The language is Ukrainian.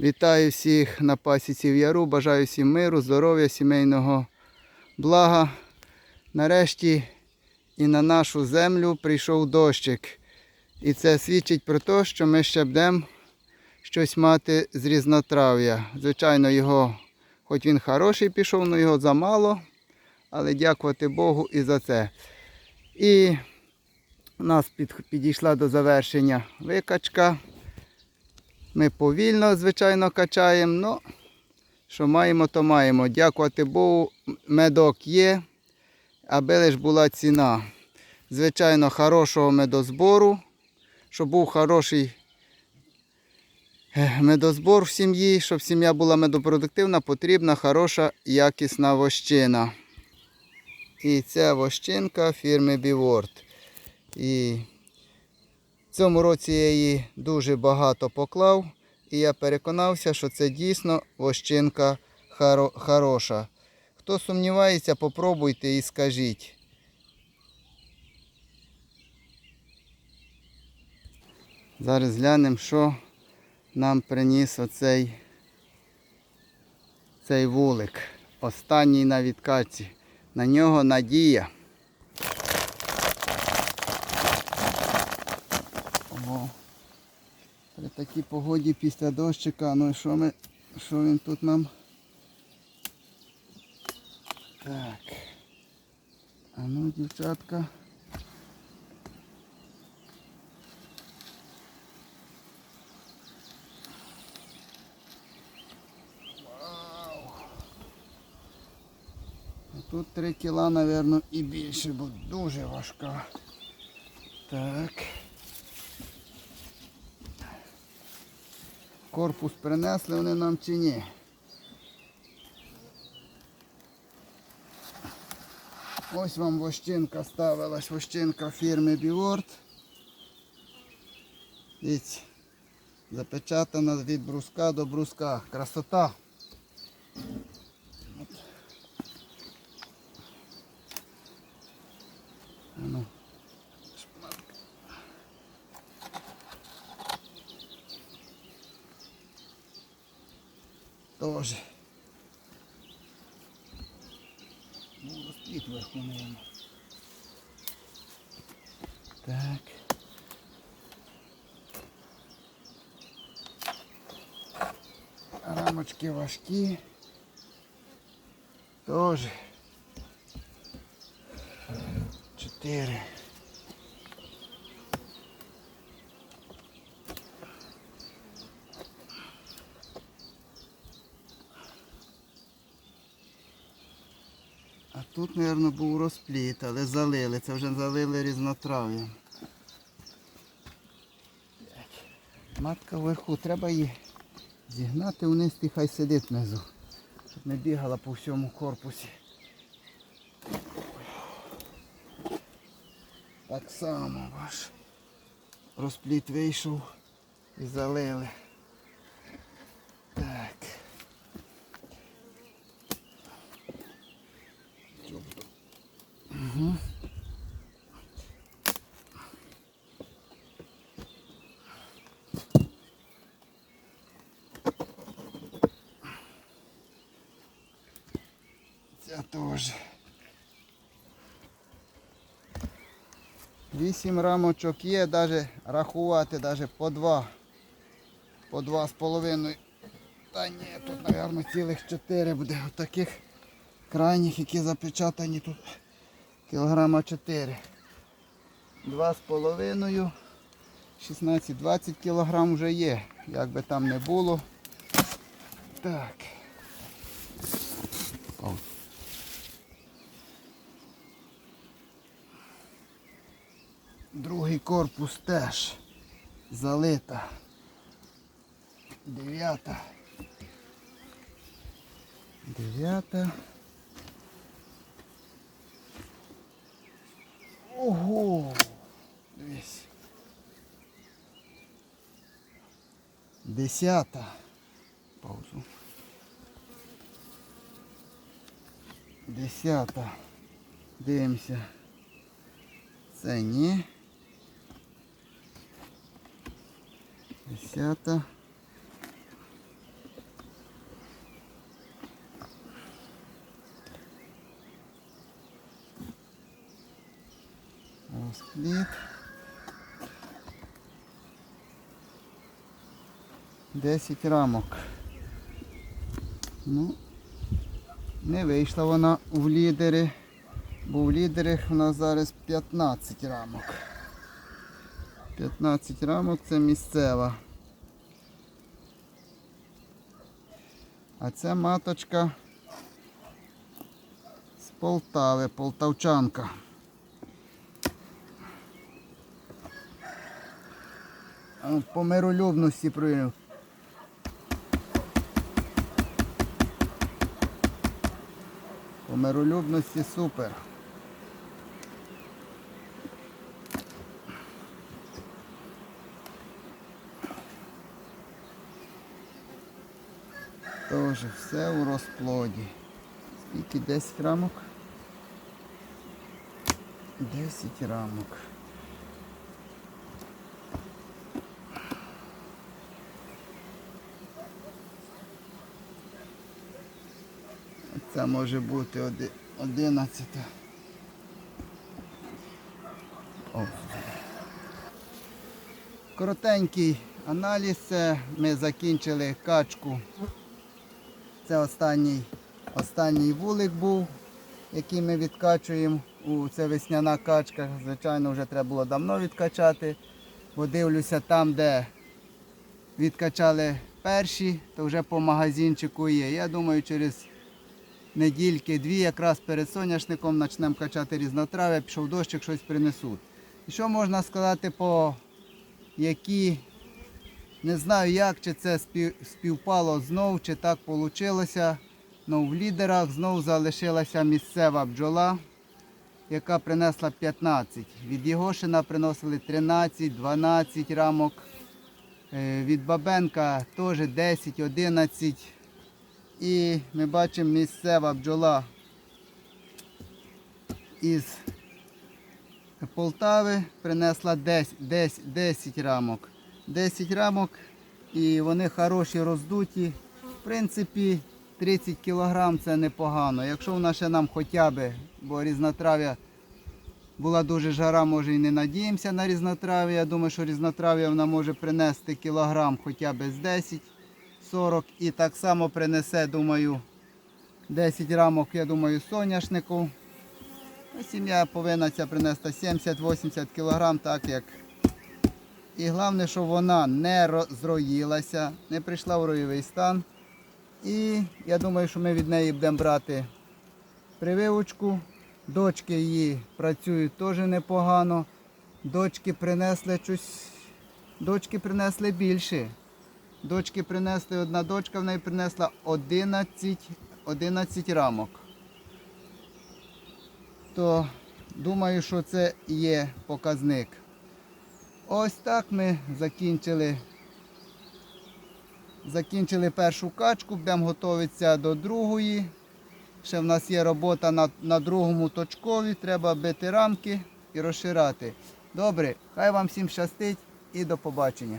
Вітаю всіх на пасіці в яру. Бажаю всім миру, здоров'я, сімейного блага. Нарешті і на нашу землю прийшов дощик. І це свідчить про те, що ми ще будемо щось мати з різнотрав'я. Звичайно, його, хоч він хороший пішов, але його замало. Але дякувати Богу і за це. І у нас підійшла до завершення викачка. Ми повільно, звичайно, качаємо, але що маємо, то маємо. Дякувати Богу, медок є, аби лиш була ціна. Звичайно, хорошого медозбору, щоб був хороший медозбор в сім'ї, щоб сім'я була медопродуктивна, потрібна хороша якісна вощина. І ця вощинка фірми Біворд. І цьому році я її дуже багато поклав, і я переконався, що це дійсно вощинка хоро- хороша. Хто сумнівається, попробуйте і скажіть. Зараз глянемо, що нам приніс оцей цей вулик. Останній на відкатці. На нього надія. Ого. При такій погоді після дощика, ну і що ми, що він тут нам? Так. А ну, дівчатка. Вау. Тут 3 кіла, мабуть, і більше, бо дуже важка. Так. Корпус принесли вони нам чи ні? Ось вам вощинка ставилась, вощинка фірми Біворд. Запечатана від бруска до бруска. Красота. Тоже. Ну, розпліт вверху маємо. Так. Рамочки важкі. Тоже. Чотири. Тут, мабуть, був розпліт, але залили. Це вже залили різнотрав'ям. Матка вверху, треба її зігнати вниз і хай сидить внизу, щоб не бігала по всьому корпусі. Так само ваш розпліт вийшов і залили. Так. Ця теж. Вісім рамочок є, навіть рахувати навіть по два. По два з половиною. Та ні, тут, мабуть, цілих чотири буде. Отаких крайніх, які запечатані тут кілограма 4. Два з половиною. 16-20 кілограм вже є, як би там не було. Так. Другий корпус теж залита. Дев'ята. Дев'ята. Ого! Дивись. Десята. Паузу. Десята. Дивимося. Це ні. Десята. Ось плід. Десять рамок. Ну, не вийшла вона в лідери, бо в лідерах у нас зараз 15 рамок. 15 рамок це місцева. А це маточка з Полтави, полтавчанка. По миролюбності прийняв. По миролюбності супер. Тоже все у розплоді. Скільки 10 рамок? 10 рамок. Це може бути оди- 11. О. Коротенький аналіз. Ми закінчили качку. Це останній, останній вулик був, який ми відкачуємо. У, це весняна качка. Звичайно, вже треба було давно відкачати. Бо дивлюся там, де відкачали перші, то вже по магазинчику є. Я думаю, через недільки-дві, якраз перед соняшником почнемо качати різнотрав'я, пішов дощик, щось принесуть. І що можна сказати по які не знаю як, чи це співпало знов, чи так вийшло. Ну, в лідерах знов залишилася місцева бджола, яка принесла 15. Від Єгошина приносили 13-12 рамок. Е, Від Бабенка теж 10-11. І ми бачимо місцева бджола із Полтави принесла 10, 10, 10 рамок. 10 рамок і вони хороші роздуті. В принципі, 30 кг це непогано. Якщо вона ще нам хоча б, бо різнотрав'я була дуже жара, може і не надіємося на різнотрав'я. Я думаю, що різнотрав'я вона може принести кілограм хоча б з 10 40 і так само принесе, думаю, 10 рамок, я думаю, соняшнику. Сім'я повинна ця принести 70-80 кг, так як. І головне, щоб вона не розроїлася, не прийшла в роєвий стан. І я думаю, що ми від неї будемо брати прививочку. Дочки її працюють теж непогано. Дочки принесли щось. Дочки принесли більше. Дочки принесли, одна дочка в неї принесла 11, 11 рамок. То думаю, що це є показник. Ось так ми закінчили. Закінчили першу качку, будемо готуватися до другої. Ще в нас є робота на, на другому точкові, треба бити рамки і розширати. Добре, хай вам всім щастить і до побачення.